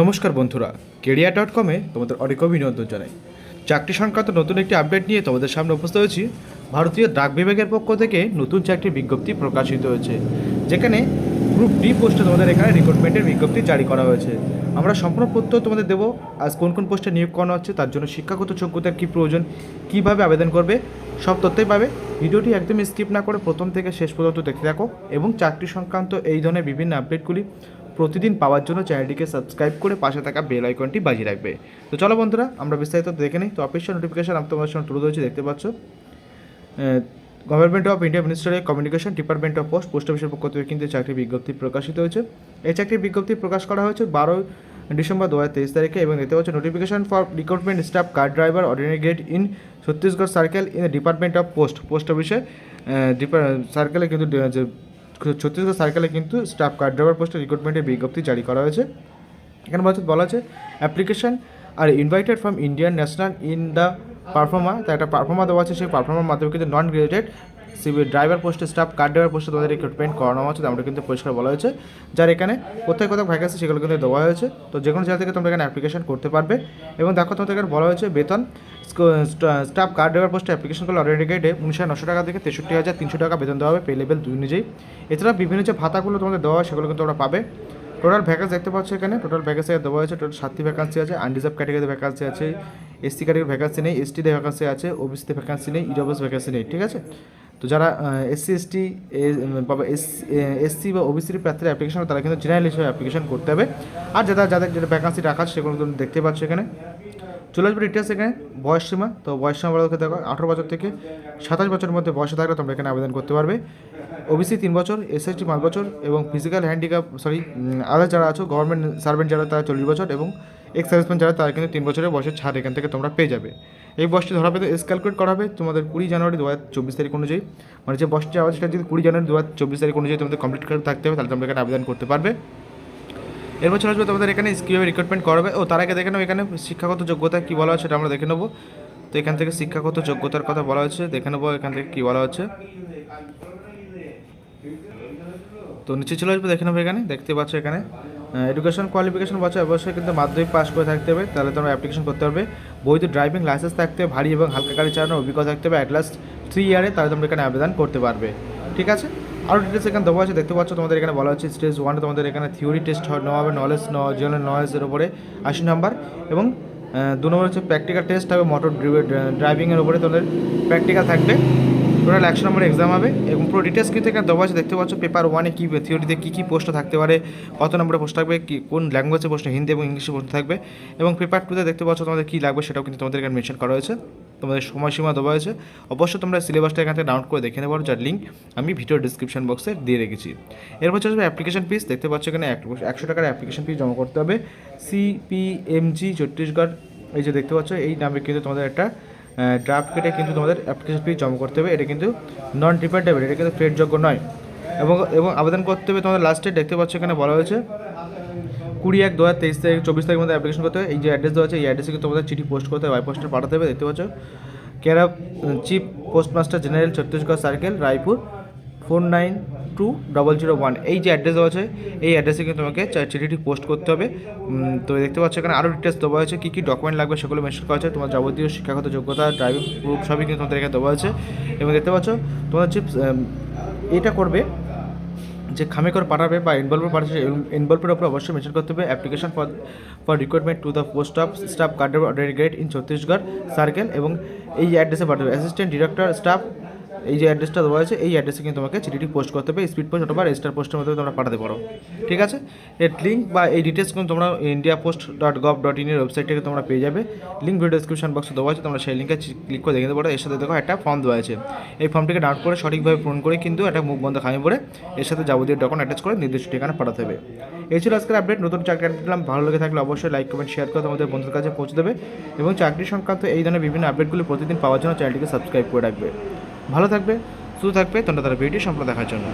নমস্কার বন্ধুরা career dot কমে তোমাদের অনেক অভিনন্দন জানাই। চাকরি সংক্রান্ত নতুন একটি আপডেট নিয়ে তোমাদের সামনে উপস্থিত হয়েছি। ভারতীয় ডাক বিভাগের পক্ষ থেকে নতুন চাকরির বিজ্ঞপ্তি প্রকাশিত হয়েছে, যেখানে গ্রুপ ডি পোস্টে তোমাদের এখানে রিক্রুটমেন্টের বিজ্ঞপ্তি জারি করা হয়েছে। আমরা সম্পূর্ণ তথ্য তোমাদের দেবো, আজ কোন কোন পোস্টে নিয়োগ করানো হচ্ছে, তার জন্য শিক্ষাগত যোগ্যতার কী প্রয়োজন, কীভাবে আবেদন করবে, সব তথ্যই পাবে। ভিডিওটি একদম স্কিপ না করে প্রথম থেকে শেষ পর্যন্ত দেখতে থাকো এবং চাকরি সংক্রান্ত এই ধরনের বিভিন্ন আপডেটগুলি প্রতিদিন পাওয়ার জন্য চ্যানেলটিকে সাবস্ক্রাইব করে পাশে থাকা বেল আইকনটি বাজিয়ে রাখবে। তো চলো বন্ধুরা, আমরা বিস্তারিত দেখে নিই। তো অফিসিয়াল নোটিফিকেশন আমি তোমাদের সঙ্গে তুলে ধরেছি, দেখতে পাচ্ছ? Government of India ministry communication department of post post অফিসের পক্ষ থেকে কিন্তু চাকরির বিজ্ঞপ্তি প্রকাশিত হয়েছে। এই চাকরির বিজ্ঞপ্তি প্রকাশ করা হয়েছে বারো ডিসেম্বর দু হাজার তেইশ তারিখে এবং দেখতে পাচ্ছ notification for recruitment staff car driver ordinary grade in Chhattisgarh circle in department of post post অফিসে সার্কেলে কিন্তু ছত্তিশগড় সার্কেলে কিন্তু স্টাফ কার ড্রাইভার পোস্টে রিক্রুটমেন্টের বিজ্ঞপ্তি জারি করা হয়েছে। এখানে বলা আছে application are invited from Indian national in the proforma তা একটা পারফর্মার দেওয়া আছে, সেই পারফর্মার মাধ্যমে কিন্তু নন গ্রেজুয়েটেড সিবি ড্রাইভার পোস্টে স্টাফ কার ড্রাইভার পোস্টে তাদের রিক্রুটমেন্ট করানো হচ্ছে আমরা কিন্তু পরিষ্কার বলা হয়েছে। যার এখানে কোথায় কোথাও ভ্যাকেন্সি সেগুলো কিন্তু দেওয়া হয়েছে। তো যে কোনো জায়গা থেকে তোমরা এখানে অ্যাপ্লিকেশন করতে পারবে। এবং দেখো তোমাদের এখানে বলা হয়েছে, বেতন স্টাফ কার্ড ড্রাইভার পোস্টে অ্যাপ্লিকেশন করলে অলরেডি গেটে উনিশ নশো টাকা থেকে তেষট্টি হাজার তিনশো টাকা বেতন দেওয়া হবে পে লেভেল দুই অনুযায়ী। এছাড়া বিভিন্ন যে ভাতাগুলো তোমাদের দেওয়া হয়, সেগুলো কিন্তু তোমরা পাবে। টোটাল ভ্যাকেন্সি দেখতে পাচ্ছ এখানে টোটাল ভ্যাকেন্সি দেওয়া হয়েছে টোটাল সাতটি ভ্যাকেন্সি আছে আনরিজার্ভ ক্যাটাগরিতে ভ্যাকেন্সি আছে এসসি ক্যাটাগরির ভ্যাকান্সি নেই এসটিতে ভ্যাকেন্সি আছে ওবিসিতে ভ্যাকেন্সি নেই ইডব্লিউএস ভ্যাকেন্সি নেই, ঠিক আছে? তো যারা এসসি এসটি বা এস এসসি বা ওবিসির প্রার্থীর অ্যাপ্লিকেশন তারা কিন্তু জেনারেল হিসেবে অ্যাপ্লিকেশন করতে হবে। আর যারা যাদের যেটা ভ্যাকেন্সি রাখা সেগুলো দেখতে পাচ্ছ এখানে। চলে আসবে ডিটেলস এখানে, বয়স সীমা। তো বয়স সীমা বলা, দেখো, আঠারো বছর থেকে সাতাশ বছরের মধ্যে বয়সে থাকলে তোমরা এখানে আবেদন করতে পারবে। ওবিসি তিন বছর এসএসটি পাঁচ বছর এবং ফিজিক্যাল হ্যান্ডিক্যাপ সরি আদার যারা আছো গভর্নমেন্ট সার্ভেন্ট যারা, তারা চল্লিশ বছর এবং এক্স সার্ভিসম্যান যারা, তারা কিন্তু তিন বছরের বয়সের ছাড় এখান থেকে তোমরা পেয়ে যাবে। এই বয়সটি ধরা হবে এস ক্যালকুলেট করা হবে তোমাদের কুড়ি জানুয়ারি দু হাজার চব্বিশ তারিখ অনুযায়ী। মানে যে বয়সটি আবার সেটা যদি কুড়ি জানুয়ারি দু হাজার চব্বিশ তারিখ অনুযায়ী তোমাদের কমপ্লিট করে থাকতে হবে, তাহলে তোমরা এখানে আবেদন করতে পারবে। এরপর চলে আসবে তোমাদের এখানে কীভাবে রিক্রুটমেন্ট করবে? ও, তার আগে দেখে নেব এখানে শিক্ষাগত যোগ্যতা কী বলা হচ্ছে সেটা আমরা দেখে নেব। তো এখান থেকে শিক্ষাগত যোগ্যতার কথা বলা হচ্ছে, দেখে নেব এখান থেকে কী বলা হচ্ছে। তো নিচে চলে আসবে, দেখে নেব এখানে, দেখতে পাচ্ছ এখানে। এডুকেশন কোয়ালিফিকেশন বছর অবশ্যই কিন্তু মাধ্যমিক পাস করে থাকতে হবে, তাহলে তোমরা অ্যাপ্লিকেশন করতে পারবে। বৈধ ড্রাইভিং লাইসেন্স থাকতে হবে, ভারী এবং হালকা গাড়ি চালানোর অভিজ্ঞতা থাকতে হবে অ্যাট লাস্ট থ্রি ইয়ারে তাহলে তোমরা এখানে আবেদন করতে পারবে। ঠিক আছে? আরও ডিটেলস এখানে দেওয়া আছে দেখতে পাচ্ছ তোমাদের এখানে বলা হচ্ছে স্টেজ ওয়ানে তোমাদের এখানে থিওরি টেস্ট নেওয়া হবে নলেজ জেনারেল নলেজের উপরে আশি নাম্বার এবং দু নম্বর হচ্ছে প্র্যাকটিক্যাল টেস্ট হবে মোটর ড্রাইভিংয়ের উপরে তোমাদের প্র্যাকটিক্যাল থাকবে। টোটাল একশো নম্বর এক্সাম হবে এবং পুরো ডিটেলস কিন্তু এখানে দেওয়া আছে দেখতে পাচ্ছ পেপার ওয়ানে কী থিওরিতে কী কী পোস্ট থাকতে পারে, কত নম্বরে পোস্ট থাকবে, কি, কোন ল্যাঙ্গুয়েজে প্রশ্ন, হিন্দি এবং ইংলিশে পোস্ট থাকবে এবং পেপার টুতে দেখতে পাচ্ছ তোমাদের কী লাগবে সেটাও কিন্তু তোমাদের এখানে মেনশন করা হয়েছে। তোমাদের সময়সীমা দেওয়া হয়েছে। অবশ্যই তোমরা সিলেবাসটা এখান থেকে ডাউনলোড করে দেখে নেব, যার লিঙ্ক আমি ভিডিও ডিসক্রিপশন বক্সে দিয়ে রেখেছি। এরপর চলে আসবে অ্যাপ্লিকেশন ফিস দেখতে পাচ্ছ এখানে একশো টাকার অ্যাপ্লিকেশন ফিস জমা করতে হবে। সিপিএমজি ছত্তিশগড় এই যে দেখতে পাচ্ছ, এই নামে কিন্তু তোমাদের একটা ড্রাফট কেটে কিন্তু তোমাদের অ্যাপ্লিকেশন ফি জমা করতে হবে। এটা কিন্তু নন রিফান্ডেবল এটা কিন্তু ফেরযোগ্য নয়। এবং এবং আবেদন করতে হবে তোমাদের লাস্টে দেখতে পাচ্ছ এখানে বলা হয়েছে কুড়ি এক দু হাজার তেইশ তারিখ চব্বিশ তারিখের মধ্যে অ্যাপ্লিকেশন করতে হবে। এই যে অ্যাড্রেস দেওয়া আছে, এই অ্যাড্রেসে কিন্তু তোমাদের চিঠি পোস্ট করতে হবে পোস্টে পাঠাতে হবে, দেখতে পাচ্ছ? কেরা chief postmaster general Chhattisgarh circle Raipur four nine two double zero one এই যে অ্যাড্রেস দেওয়া আছে, এই অ্যাড্রেসে কিন্তু তোমাকে চিঠিটি পোস্ট করতে হবে। তো দেখতে পাচ্ছ এখানে আরও ডিটেলস দেওয়া হয়েছে কী কী ডকুমেন্ট লাগবে সেগুলো মেনশন করা আছে। তোমার যাবতীয় শিক্ষাগত যোগ্যতা ড্রাইভিং প্রুফ সবই কিন্তু তোমাদের এখানে দেওয়া আছে। এবং দেখতে পাচ্ছ, তোমার যে এটা করবে যে খামে করে পাঠাবে বা ইনভলভের পাঠাচ্ছে ইনভলভের ওপরে অবশ্যই মেনশন করতে হবে। Application for for recruitment to the post of staff কার্ডের অর্ডারি ইন ছত্তিশগড় সার্কেল এবং এই অ্যাড্রেসে পাঠাবে। অ্যাসিস্ট্যান্ট ডিরেক্টর স্টাফ এই যে অ্যাড্রেসটা দেওয়া আছে এই অ্যাড্রেসে কিন্তু তোমাকে চিঠিটি পোস্ট করতে হবে স্পিড পোস্ট অথবা রেজিস্টার পোস্টের মধ্যে তোমরা পাঠাতে পারো। ঠিক আছে? এর লিঙ্ক বা এই ডিটেলস কিন্তু তোমরা India post dot gov dot ইনের ওয়েবসাইট থেকে তোমরা পেয়ে যাবে। লিঙ্ক ভিডিও ডিসক্রিপশন বক্সে দেওয়া আছে, তোমরা সেই লিঙ্কে ক্লিক করে দেখে পারো। এর সাথে দেখো একটা ফর্ম দেওয়া আছে। এই ফর্মটিকে ডাউনলোড করে সঠিকভাবে পূরণ করে কিন্তু একটা মুখ বন্ধ খামে পড়ে এর সাথে যাবতীয় ডকুমেন্ট অ্যাটাচ করে নির্দিষ্ট ঠিকানা পাঠাতে হবে। এই ছিল আজকের আপডেট নতুন চাকরি দিলাম ভালো লেগে থাকলে অবশ্যই লাইক কমেন্ট শেয়ার করে তোমাদের বন্ধুদের কাছে পৌঁছে দেবে। এবং চাকরি সংক্রান্ত এই ধরনের বিভিন্ন আপডেটগুলি প্রতিদিন পাওয়ার জন্য চ্যানেলটিকে সাবস্ক্রাইব করে রাখবে। ভালো থাকবে শুধু থাকবে তোমরা তারা ভিডিও সম্পর্কে দেখার জন্য।